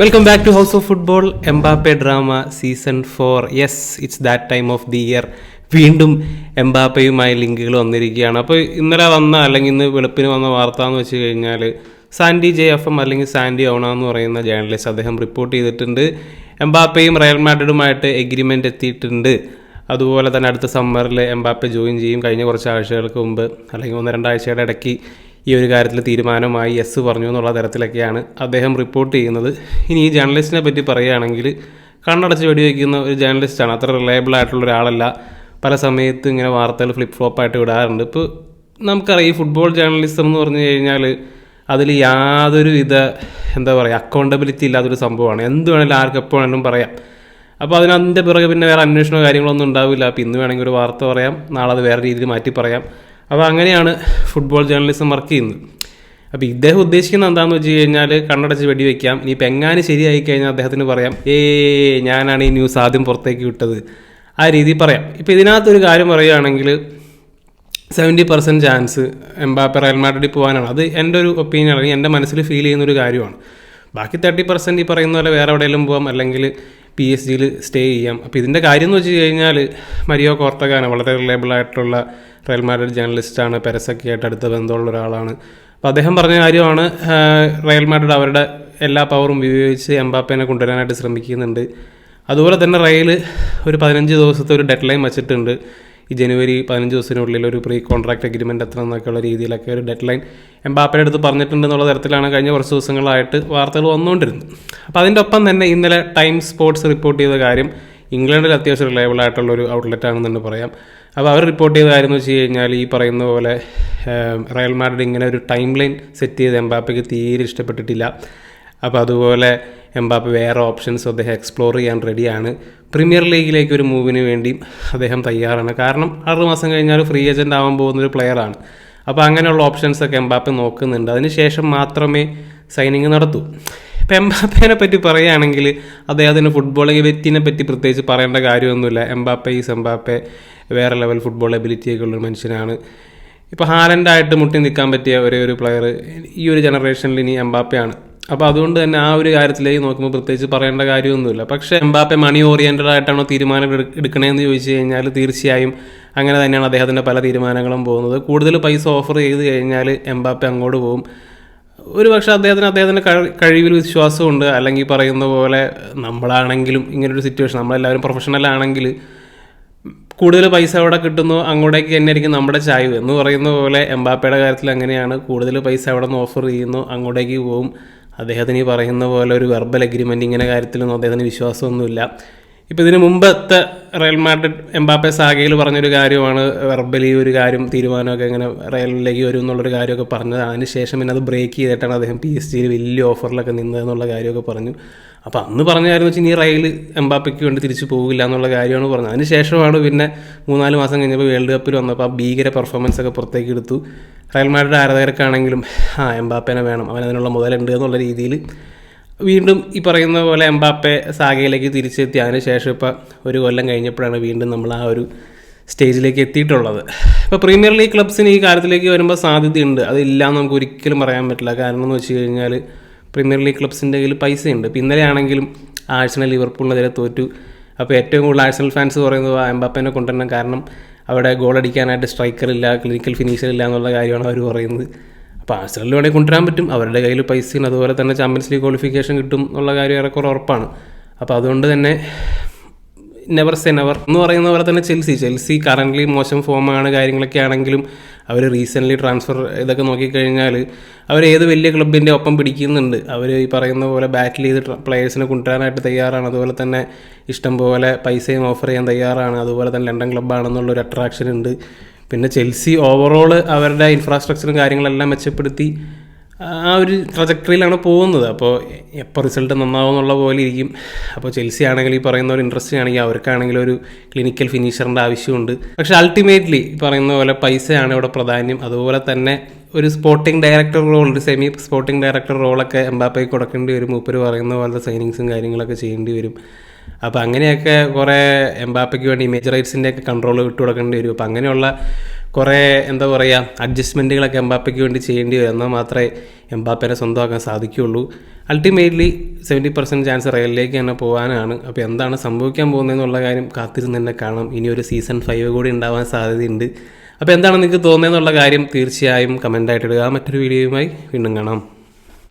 Welcome back to house of football Mbappe drama season four yes it's that time of the year വീണ്ടും എംബാപ്പയുമായി ലിങ്കുകൾ വന്നിരിക്കുകയാണ്. അപ്പോൾ ഇന്നലെ വന്ന അല്ലെങ്കിൽ ഇന്ന് വെളുപ്പിന് വന്ന വാർത്ത എന്ന് വെച്ച് കഴിഞ്ഞാൽ സാൻഡി ജെ എഫ് എം അല്ലെങ്കിൽ സാൻഡി ഓണ എന്ന് പറയുന്ന ജേർണലിസ്റ്റ് അദ്ദേഹം റിപ്പോർട്ട് ചെയ്തിട്ടുണ്ട്. എംബാപ്പയും റയൽ മാഡ്രിഡുമായിട്ട് എഗ്രിമെന്റ് എത്തിയിട്ടുണ്ട്. അതുപോലെ തന്നെ അടുത്ത സമ്മറിൽ എംബാപ്പെ ജോയിൻ ചെയ്യും. കഴിഞ്ഞ കുറച്ച് ആഴ്ചകൾക്ക് മുമ്പ് അല്ലെങ്കിൽ ഒന്ന് രണ്ടാഴ്ചയുടെ ഇടയ്ക്ക് ഈ ഒരു കാര്യത്തിൽ തീരുമാനമായി യെസ് പറഞ്ഞു എന്നുള്ള തരത്തിലൊക്കെയാണ് അദ്ദേഹം റിപ്പോർട്ട് ചെയ്യുന്നത്. ഇനി ഈ ജേർണലിസ്റ്റിനെ പറ്റി പറയുകയാണെങ്കിൽ കണ്ണടച്ച് വെടിവെക്കുന്ന ഒരു ജേർണലിസ്റ്റാണ് അത്ര റിലയബിൾ ആയിട്ടുള്ള ഒരാളല്ല. പല സമയത്ത് ഇങ്ങനെ വാർത്തകൾ ഫ്ലിപ്പ് ഫ്ലോപ്പായിട്ട് വിടാറുണ്ട് ഇപ്പോൾ നമുക്കറിയാം ഈ ഫുട്ബോൾ ജേർണലിസം എന്ന് പറഞ്ഞു കഴിഞ്ഞാൽ അതിൽ യാതൊരു വിധ എന്താ പറയുക അക്കൗണ്ടബിലിറ്റി ഇല്ലാത്തൊരു സംഭവമാണ്. എന്ത് വേണമെങ്കിലും ആർക്ക് എപ്പോൾ വേണമെങ്കിലും പറയാം. അപ്പോൾ അതിന് പിറകെ പിന്നെ വേറെ അന്വേഷണമോ കാര്യങ്ങളൊന്നും ഉണ്ടാവില്ല. അപ്പോൾ ഇന്ന് വേണമെങ്കിൽ ഒരു വാർത്ത പറയാം. നാളെ അത് വേറെ രീതിയിൽ മാറ്റി പറയാം. അപ്പോൾ അങ്ങനെയാണ് ഫുട്ബോൾ ജേർണലിസം വർക്ക് ചെയ്യുന്നത്. അപ്പോൾ ഇദ്ദേഹം ഉദ്ദേശിക്കുന്നത് എന്താണെന്ന് വെച്ച് കഴിഞ്ഞാൽ കണ്ണടച്ച് വെടിവെക്കാം ഇനിയിപ്പോൾ എങ്ങാനും ശരിയായി കഴിഞ്ഞാൽ അദ്ദേഹത്തിന് പറയാം ഏ ഞാനാണ് ഈ ന്യൂസ് ആദ്യം പുറത്തേക്ക് വിട്ടത്. ആ രീതിയിൽ പറയാം. ഇപ്പോൾ ഇതിനകത്തൊരു കാര്യം പറയുകയാണെങ്കിൽ seventy percent chance Mbappe Real മാഡ്രിഡിൽ പോകാനാണ്. അത് എന്റെ ഒരു ഒപ്പീനിയൻ അല്ലെങ്കിൽ എന്റെ മനസ്സിൽ ഫീൽ ചെയ്യുന്ന ഒരു കാര്യമാണ്. ബാക്കി തേർട്ടി പെർസെന്റ് ഈ പറയുന്ന പോലെ വേറെ എവിടെയെങ്കിലും പോകാം അല്ലെങ്കിൽ പി എസ് ജിയിൽ സ്റ്റേ ചെയ്യാം. അപ്പോൾ ഇതിന്റെ കാര്യം എന്ന് വെച്ച് കഴിഞ്ഞാൽ മരിയോ കോർത്തഗാന വളരെ റിലയബിൾ ആയിട്ടുള്ള റയൽ മാഡ്രിഡ് ജേർണലിസ്റ്റാണ് പെരസൊക്കെ അടുത്ത ബന്ധമുള്ള ഒരാളാണ്. അപ്പോൾ അദ്ദേഹം പറഞ്ഞ കാര്യമാണ് റയൽ മാഡ്രിഡ് അവരുടെ എല്ലാ പവറും ഉപയോഗിച്ച് എംബാപ്പേനെ കൊണ്ടുവരാനായിട്ട് ശ്രമിക്കുന്നുണ്ട്. അതുപോലെ തന്നെ റയൽ ഒരു പതിനഞ്ച് ദിവസത്തെ ഒരു ഡെഡ് ലൈൻ വച്ചിട്ടുണ്ട്. ഈ ജനുവരി പതിനഞ്ച് ദിവസത്തിനുള്ളിൽ ഒരു പ്രീ കോൺട്രാക്ട് അഗ്രിമെന്റ് എത്ര എന്നൊക്കെയുള്ള രീതിയിലൊക്കെ ഒരു ഡെഡ് ലൈൻ എംബാപ്പയുടെ അടുത്ത് പറഞ്ഞിട്ടുണ്ട് എന്നുള്ള തരത്തിലാണ് കഴിഞ്ഞ കുറച്ച് ദിവസങ്ങളായിട്ട് വാർത്തകൾ വന്നുകൊണ്ടിരുന്നത്. അപ്പോൾ അതിന്റെ ഒപ്പം തന്നെ ഇന്നലെ ടൈം സ്പോർട്സ് റിപ്പോർട്ട് ചെയ്ത കാര്യം ഇംഗ്ലണ്ടിൽ അത്യാവശ്യം റിലയബിൾ ആയിട്ടുള്ള ഒരു ഔട്ട്ലെറ്റ് ആണെന്ന് തന്നെ പറയാം. അപ്പോൾ അവർ റിപ്പോർട്ട് ചെയ്ത കാര്യം എന്ന് വെച്ച് കഴിഞ്ഞാൽ ഈ പറയുന്ന പോലെ റയൽ മാഡ്രിഡ് ഇങ്ങനെ ഒരു ടൈം ലൈൻ സെറ്റ് ചെയ്ത് എംബാപ്പയ്ക്ക് തീരെ ഇഷ്ടപ്പെട്ടിട്ടില്ല. അപ്പോൾ അതുപോലെ എംബാപ്പെ വേറെ ഓപ്ഷൻസ് അദ്ദേഹം എക്സ്പ്ലോർ ചെയ്യാൻ റെഡിയാണ് പ്രീമിയർ ലീഗിലേക്ക് ഒരു മൂവിന് വേണ്ടി അദ്ദേഹം തയ്യാറാണ്. കാരണം ആറ് മാസം കഴിഞ്ഞാൽ ഫ്രീ ഏജന്റ് ആവാൻ പോകുന്ന ഒരു പ്ലെയറാണ് അപ്പോൾ അങ്ങനെയുള്ള ഓപ്ഷൻസൊക്കെ എംബാപ്പ് നോക്കുന്നുണ്ട്. അതിനുശേഷം മാത്രമേ സൈനിങ് നടത്തൂ. എംബാപ്പേനെ പറ്റി പറയുകയാണെങ്കിൽ അദ്ദേഹത്തിന് ഫുട്ബോളിംഗ് വ്യക്തിനെ പറ്റി പ്രത്യേകിച്ച് പറയേണ്ട കാര്യമൊന്നുമില്ല. എംബാപ്പെ ഈസ് എംബാപ്പെ വേറെ ലെവൽ ഫുട്ബോൾ എബിലിറ്റിയൊക്കെ ഉള്ളൊരു മനുഷ്യനാണ്. ഇപ്പോൾ ഹാലൻഡായിട്ട് മുട്ടി നിൽക്കാൻ പറ്റിയ ഒരേ ഒരു പ്ലെയർ ഈ ഒരു ജനറേഷനിൽ ഇനി എംബാപ്പയാണ്. അപ്പോൾ അതുകൊണ്ട് തന്നെ ആ ഒരു കാര്യത്തിലേക്ക് നോക്കുമ്പോൾ പ്രത്യേകിച്ച് പറയേണ്ട കാര്യമൊന്നുമില്ല. പക്ഷേ എംബാപ്പെ മണി ഓറിയന്റഡ് ആയിട്ടാണോ തീരുമാനം എടു- എടുക്കണേന്ന് ചോദിച്ചു കഴിഞ്ഞാൽ തീർച്ചയായും അങ്ങനെ തന്നെയാണ് അദ്ദേഹത്തിന്റെ പല തീരുമാനങ്ങളും പോകുന്നത്. കൂടുതൽ പൈസ ഓഫർ ചെയ്ത് കഴിഞ്ഞാൽ എംബാപ്പെ അങ്ങോട്ട് പോകും. ഒരു പക്ഷേ അദ്ദേഹത്തിന് അദ്ദേഹത്തിന്റെ കഴിവിൽ വിശ്വാസമുണ്ട്. അല്ലെങ്കിൽ പറയുന്ന പോലെ നമ്മളാണെങ്കിലും ഇങ്ങനൊരു സിറ്റുവേഷൻ നമ്മളെല്ലാവരും പ്രൊഫഷണൽ ആണെങ്കിൽ കൂടുതൽ പൈസ അവിടെ കിട്ടുന്നു അങ്ങോട്ടേക്ക് തന്നെ ആയിരിക്കും നമ്മുടെ ചായ്വ്. എന്ന് പറയുന്ന പോലെ എംബാപ്പയുടെ കാര്യത്തിൽ അങ്ങനെയാണ്. കൂടുതൽ പൈസ അവിടെ നിന്ന് ഓഫർ ചെയ്യുന്നു അങ്ങോട്ടേക്ക് പോകും അദ്ദേഹത്തിന് ഈ പറയുന്ന പോലെ ഒരു വെർബൽ അഗ്രിമെന്റ് ഇങ്ങനെ കാര്യത്തിലൊന്നും അദ്ദേഹത്തിന് വിശ്വാസമൊന്നുമില്ല. ഇപ്പോൾ ഇതിന് മുമ്പത്തെ റയൽ മാഡ്രിഡ് എംബാപ്പെ സാഗയിൽ പറഞ്ഞൊരു കാര്യമാണ് വെർബലി ഒരു കാര്യം തീരുമാനമൊക്കെ ഇങ്ങനെ റയലിലേക്ക് വരും എന്നുള്ളൊരു കാര്യമൊക്കെ പറഞ്ഞത്. അതിന് ശേഷം പിന്നെ അത് ബ്രേക്ക് ചെയ്തിട്ടാണ് അദ്ദേഹം പി എസ് ജിയിൽ വലിയ ഓഫറിലൊക്കെ നിന്നതെന്നുള്ള കാര്യമൊക്കെ പറഞ്ഞു. അപ്പോൾ അന്ന് പറഞ്ഞ കാര്യം വെച്ചാൽ ഇനി റയൽ എംബാപ്പയ്ക്ക് വേണ്ടി തിരിച്ചു പോകില്ല എന്നുള്ള കാര്യമാണ് പറഞ്ഞത്. അതിന് ശേഷമാണ് പിന്നെ മൂന്നാൽ മാസം കഴിഞ്ഞപ്പോൾ വേൾഡ് കപ്പിൽ വന്നപ്പോൾ ആ ഭീകര പെർഫോമൻസ് ഒക്കെ പുറത്തേക്ക് എടുത്തു. റയൽ മാഡ്രിഡ് ആരാധകർക്കാണെങ്കിലും ആ എംബാപ്പേനെ വേണം അവൻ അതിനുള്ള മുതലുണ്ട് എന്നുള്ള രീതിയിൽ വീണ്ടും ഈ പറയുന്ന പോലെ എംബാപ്പെ സാഗയിലേക്ക് തിരിച്ചെത്തി. അതിന് ശേഷം ഇപ്പോൾ ഒരു കൊല്ലം കഴിഞ്ഞപ്പോഴാണ് വീണ്ടും നമ്മൾ ആ ഒരു സ്റ്റേജിലേക്ക് എത്തിയിട്ടുള്ളത്. ഇപ്പോൾ പ്രീമിയർ ലീഗ് ക്ലബ്സിന് ഈ കാര്യത്തിലേക്ക് വരുമ്പോൾ സാധ്യതയുണ്ട്. അതില്ല എന്ന് നമുക്ക് ഒരിക്കലും പറയാൻ പറ്റില്ല. കാരണം എന്ന് വെച്ച് കഴിഞ്ഞാൽ പ്രീമിയർ ലീഗ് ക്ലബ്സിന്റെ കയ്യിൽ പൈസയുണ്ട്. ഇപ്പോൾ ഇന്നലെയാണെങ്കിലും ആഴ്സണൽ ലിവർപൂളിനെതിരെ തോറ്റു. അപ്പോൾ ഏറ്റവും കൂടുതൽ ആഴ്സണൽ ഫാൻസ് പറയുന്നത് ആ എംബാപ്പേനെ കൊണ്ടുവരണം. കാരണം അവിടെ ഗോൾ അടിക്കാനായിട്ട് സ്ട്രൈക്കർ ഇല്ല ക്ലിനിക്കൽ ഫിനിഷർ ഇല്ല എന്നുള്ള കാര്യമാണ് അവർ പറയുന്നത്. അപ്പോൾ ആഴ്സണലിൽ വേണമെങ്കിൽ കൊണ്ടുവരാൻ പറ്റും. അവരുടെ കയ്യിൽ പൈസയും അതുപോലെ തന്നെ ചാമ്പ്യൻസ് ലീഗ് ക്വാളിഫിക്കേഷൻ കിട്ടും എന്നുള്ള കാര്യം ഏറെക്കുറെ ഉറപ്പാണ്. അപ്പോൾ അതുകൊണ്ട് തന്നെ നെവർ സെ നെവർ എന്ന് പറയുന്ന പോലെ തന്നെ ചെൽസി ചെൽസി കറന്റ്ലി മോശം ഫോമാണ് കാര്യങ്ങളൊക്കെ ആണെങ്കിലും അവർ റീസെന്റ്ലി ട്രാൻസ്ഫർ ഇതൊക്കെ നോക്കിക്കഴിഞ്ഞാൽ അവർ ഏത് വലിയ ക്ലബിന്റെ ഒപ്പം പിടിക്കുന്നുണ്ട്. അവർ ഈ പറയുന്ന പോലെ ബാറ്റിൽ ചെയ്ത് പ്ലെയേഴ്സിനെ കൊണ്ടുവരാനായിട്ട് തയ്യാറാണ്. അതുപോലെ തന്നെ ഇഷ്ടം പോലെ പൈസയും ഓഫർ ചെയ്യാൻ തയ്യാറാണ്. അതുപോലെ തന്നെ ലണ്ടൻ ക്ലബ്ബാണെന്നുള്ളൊരു അട്രാക്ഷൻ ഉണ്ട്. പിന്നെ ചെൽസി ഓവറോൾ അവരുടെ ഇൻഫ്രാസ്ട്രക്ചറും കാര്യങ്ങളെല്ലാം മെച്ചപ്പെടുത്തി ആ ഒരു ട്രജക്ടറിയിലാണ് പോകുന്നത്. അപ്പോൾ എപ്പോൾ റിസൾട്ട് നന്നാവും എന്നുള്ള പോലെ ഇരിക്കും. അപ്പോൾ ചെൽസി ആണെങ്കിൽ ഈ പറയുന്ന ഒരു ഇൻട്രസ്റ്റ് ആണെങ്കിൽ അവർക്കാണെങ്കിൽ ഒരു ക്ലിനിക്കൽ ഫിനിഷറിന്റെ ആവശ്യമുണ്ട്. പക്ഷേ അൾട്ടിമേറ്റ്ലി പറയുന്ന പോലെ പൈസയാണ് ഇവിടെ പ്രാധാന്യം. അതുപോലെ തന്നെ ഒരു സ്പോർട്ടിംഗ് ഡയറക്ടർ റോൾ ഒരു സെമി സ്പോർട്ടിംഗ് ഡയറക്ടർ റോളൊക്കെ എംബാപ്പയ്ക്ക് കൊടുക്കേണ്ടി വരും. മൂപ്പര് പറയുന്ന പോലത്തെ സൈനിങ്സും കാര്യങ്ങളൊക്കെ ചെയ്യേണ്ടി വരും. അപ്പോൾ അങ്ങനെയൊക്കെ കുറേ എംബാപ്പയ്ക്ക് വേണ്ടി ഇമേജ് റൈറ്റ്സിന്റെ ഒക്കെ കൺട്രോൾ വിട്ടു കൊടുക്കേണ്ടി വരും. അപ്പോൾ അങ്ങനെയുള്ള കുറേ എന്താ പറയുക അഡ്ജസ്റ്റ്മെന്റുകളൊക്കെ എംബാപ്പയ്ക്ക് വേണ്ടി ചെയ്യേണ്ടി വരും. എന്നാൽ മാത്രമേ എംബാപ്പേനെ സ്വന്തമാക്കാൻ സാധിക്കുകയുള്ളൂ. അൾട്ടിമേറ്റ്ലി സെവന്റി പെർസെന്റ് ചാൻസ് റയലിലേക്ക് തന്നെ പോകാനാണ്. അപ്പോൾ എന്താണ് സംഭവിക്കാൻ പോകുന്നതെന്നുള്ള കാര്യം കാത്തിരുന്ന് തന്നെ കാണാം. ഇനി ഒരു സീസൺ ഫൈവ് കൂടി ഉണ്ടാവാൻ സാധ്യതയുണ്ട്. അപ്പോൾ എന്താണ് നിങ്ങൾക്ക് തോന്നുന്നതെന്നുള്ള കാര്യം തീർച്ചയായും കമന്റായിട്ട് ഇടുക. മറ്റൊരു വീഡിയോയുമായി വീണ്ടും കാണാം.